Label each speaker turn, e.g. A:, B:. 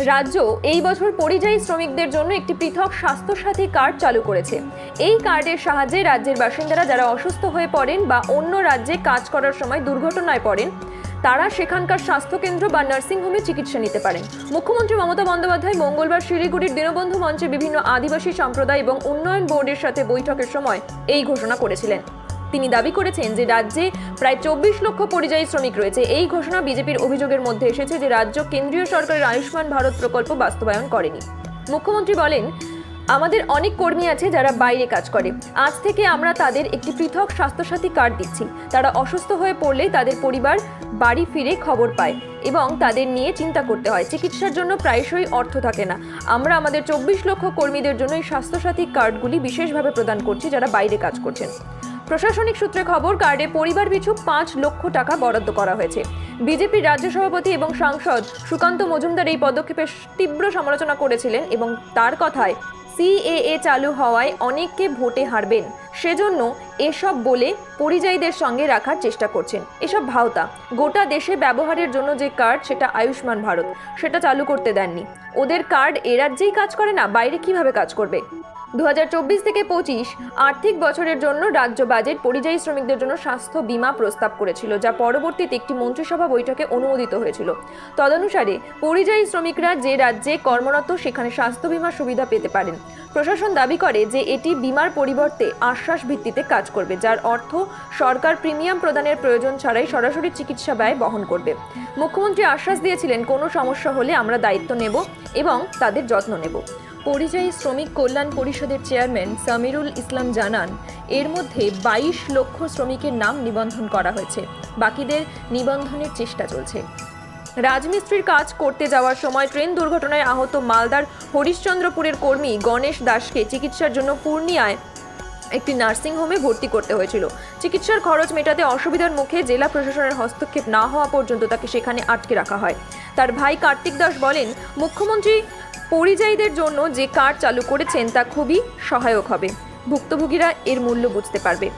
A: রাজ্য এই বছর পরিযায়ী শ্রমিকদের জন্য একটি পৃথক স্বাস্থ্যসাথী কার্ড চালু করেছে। এই কার্ডের সাহায্যে রাজ্যের বাসিন্দারা যারা অসুস্থ হয়ে পড়েন বা অন্য রাজ্যে কাজ করার সময় দুর্ঘটনায় পড়েন, তারা সেখানকার স্বাস্থ্যকেন্দ্র বা নার্সিংহোমে চিকিৎসা নিতে পারেন। মুখ্যমন্ত্রী মমতা বন্দ্যোপাধ্যায় মঙ্গলবার শিলিগুড়ির দীনবন্ধু মঞ্চে বিভিন্ন আদিবাসী সম্প্রদায় এবং উন্নয়ন বোর্ডের সাথে বৈঠকের সময় এই ঘোষণা করেছিলেন। তিনি দাবি করেছেন যে রাজ্যে প্রায় চব্বিশ লক্ষ পরিযায়ী শ্রমিক রয়েছে। এই ঘোষণা বিজেপির অভিযোগের মধ্যে এসেছে যে রাজ্য কেন্দ্রীয় সরকারের আয়ুষ্মান ভারত প্রকল্প বাস্তবায়ন করেনি। মুখ্যমন্ত্রী বলেন আমাদের অনেক কর্মী আছে যারা বাইরে কাজ করে। আজ থেকে আমরা তাদের একটি পৃথক স্বাস্থ্যসাথী কার্ড দিচ্ছি। তারা অসুস্থ হয়ে পড়লেই তাদের পরিবার বাড়ি ফিরে খবর পায় এবং তাদের নিয়ে চিন্তা করতে হয়। চিকিৎসার জন্য প্রায়শই অর্থ থাকে না। আমরা আমাদের চব্বিশ লক্ষ কর্মীদের জন্য এই স্বাস্থ্যসাথী কার্ডগুলি বিশেষভাবে প্রদান করছি যারা বাইরে কাজ করছেন। প্রশাসনিক সূত্রে খবর, কার্ডে পরিবার পিছু পাঁচ লক্ষ টাকা বরাদ্দ করা হয়েছে। বিজেপির রাজ্য সভাপতি এবং সাংসদ সুকান্ত মজুমদার এই পদক্ষেপের তীব্র সমালোচনা করেছিলেন এবং তার কথায় সিএএ চালু হওয়ায় অনেককে ভোটে হারবেন। সেজন্য এসব বলে পরিযায়ীদের সঙ্গে রাখার চেষ্টা করছেন। এসব ভাওতা, গোটা দেশে ব্যবহারের জন্য যে কার্ড, সেটা আয়ুষ্মান ভারত, সেটা চালু করতে দেননি। ওদের কার্ড এ রাজ্যেই কাজ করে না, বাইরে কীভাবে কাজ করবে? দু হাজার চব্বিশ থেকে পঁচিশ আর্থিক বছরের জন্য রাজ্য বাজেট পরিযায়ী শ্রমিকদের জন্য স্বাস্থ্য বীমা প্রস্তাব করেছিল, যা পরবর্তীতে একটি মন্ত্রিসভা বৈঠকে অনুমোদিত হয়েছিল। তদনুসারে, পরিযায়ী শ্রমিকরা যে রাজ্যে কর্মরত, সেখানে স্বাস্থ্য বীমা সুবিধা পেতে পারেন। প্রশাসন দাবি করে যে এটি বিমার পরিবর্তে আশ্বাস ভিত্তিতে কাজ করবে, যার অর্থ সরকার প্রিমিয়াম প্রদানের প্রয়োজন ছাড়াই সরাসরি চিকিৎসা ব্যয় বহন করবে। মুখ্যমন্ত্রী আশ্বাস দিয়েছিলেন, কোনো সমস্যা হলে আমরা দায়িত্ব নেব এবং তাদের যত্ন নেব। পরিযায়ী শ্রমিক কল্যাণ পরিষদের চেয়ারম্যান সামিরুল ইসলাম জানান, এর মধ্যে বাইশ লক্ষ শ্রমিকের নাম নিবন্ধন করা হয়েছে। বাকিদের নিবন্ধনের চেষ্টা চলছে। রাজমিস্ত্রির কাজ করতে যাওয়ার সময় ট্রেন দুর্ঘটনায় আহত মালদার হরিশ্চন্দ্রপুরের কর্মী গণেশ দাসকে চিকিৎসার জন্য পূর্ণিয়ায় একটি নার্সিংহোমে ভর্তি করতে হয়েছিল। চিকিৎসার খরচ মেটাতে অসুবিধার মুখে জেলা প্রশাসনের হস্তক্ষেপ না হওয়া পর্যন্ত তাকে সেখানে আটকে রাখা হয়। তার ভাই কার্তিক দাস বলেন, মুখ্যমন্ত্রী পরিযায়ীদের জন্য যে কার্ড চালু করেছেন তা খুবই সহায়ক হবে। ভুক্তভোগীরা এর মূল্য বুঝতে পারবে।